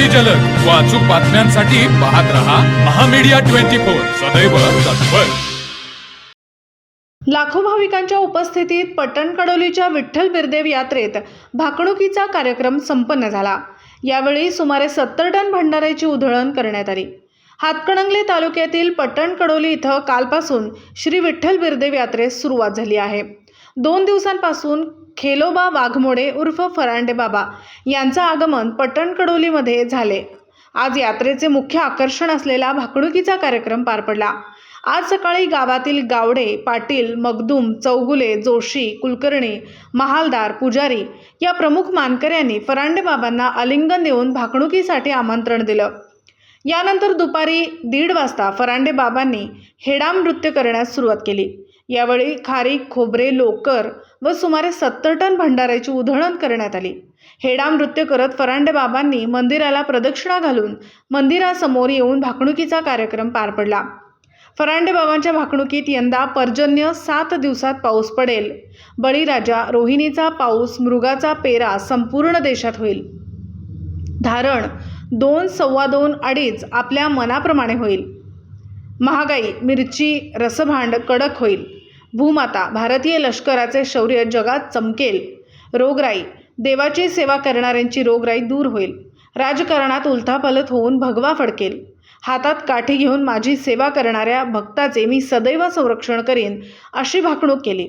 अगदी जलद. व अचूक बातम्यांसाठी पाहत रहा महामीडिया ट्वेंटी फोर. सदैव तत्पर. लाखो भाविकांच्या उपस्थितीत पट्टण कडोलीच्या विठ्ठल बिरदेव यात्रेत भाकणुकीचा कार्यक्रम संपन्न झाला. यावेळी सुमारे सत्तर टन भंडाऱ्याची उधळण करण्यात आली. हातकणंगले तालुक्यातील पट्टण कडोली इथं कालपासून श्री विठ्ठल बिरदेव यात्रेस सुरुवात झाली आहे. दोन दिवसांपासून खेलोबा वाघमोडे उर्फ फरांडे बाबा यांचं आगमन पटणकडोलीमध्ये झाले. आज यात्रेचे मुख्य आकर्षण असलेला भाकणुकीचा कार्यक्रम पार पडला. आज सकाळी गावातील गावडे पाटील मगदूम चौगुले जोशी कुलकर्णी महालदार पुजारी या प्रमुख मानकऱ्यांनी फरांडे बाबांना आलिंगन देऊन भाकणुकीसाठी आमंत्रण दिलं. यानंतर दुपारी दीड वाजता फरांडे बाबांनी हेडाम नृत्य करण्यास सुरुवात केली. यावेळी खारीक खोबरे लोकर व सुमारे सत्तर टन भंडाऱ्याची उधळण करण्यात आली. हेडाम नृत्य करत फरांडे बाबांनी मंदिराला प्रदक्षिणा घालून मंदिरासमोर येऊन भाकणुकीचा कार्यक्रम पार पडला. फरांडे बाबांच्या भाकणुकीत यंदा पर्जन्य सात दिवसात पाऊस पडेल. बळीराजा रोहिणीचा पाऊस मृगाचा पेरा संपूर्ण देशात होईल. धारण दोन सव्वा दोन अडीच आपल्या मनाप्रमाणे होईल. महागाई मिरची रसभांड कडक होईल. भूमाता भारतीय लष्कराचे शौर्य जगात चमकेल. रोगराई देवाची सेवा करणाऱ्यांची रोगराई दूर होईल. राजकारणात उलथापलत होऊन भगवा फडकेल. हातात काठी घेऊन माझी सेवा करणाऱ्या भक्ताचे मी सदैव संरक्षण करीन अशी भाकणूक केली.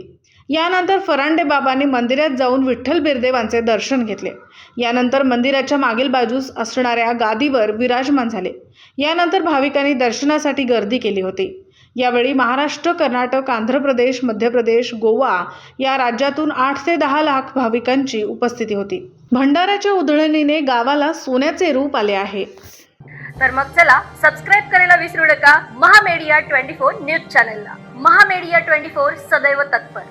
यानंतर फरांडे बाबांनी मंदिरात जाऊन विठ्ठल बिरदेवांचे दर्शन घेतले. यानंतर मंदिराच्या मागील बाजूस असणाऱ्या गादीवर विराजमान झाले. यानंतर भाविकांनी दर्शनासाठी गर्दी केली होती. यावेळी महाराष्ट्र कर्नाटक आंध्र प्रदेश मध्य प्रदेश गोवा या राज्यातून आठ ते दहा लाख भाविकांची उपस्थिती होती. भंडाऱ्याच्या उधळणीने गावाला सोन्याचे रूप आले आहे. तर मग चला सबस्क्राईब करायला विसरू नका. महामेडिया ट्वेंटी फोर न्यूज चॅनलला. महामेडिया ट्वेंटी फोर सदैव तत्पर.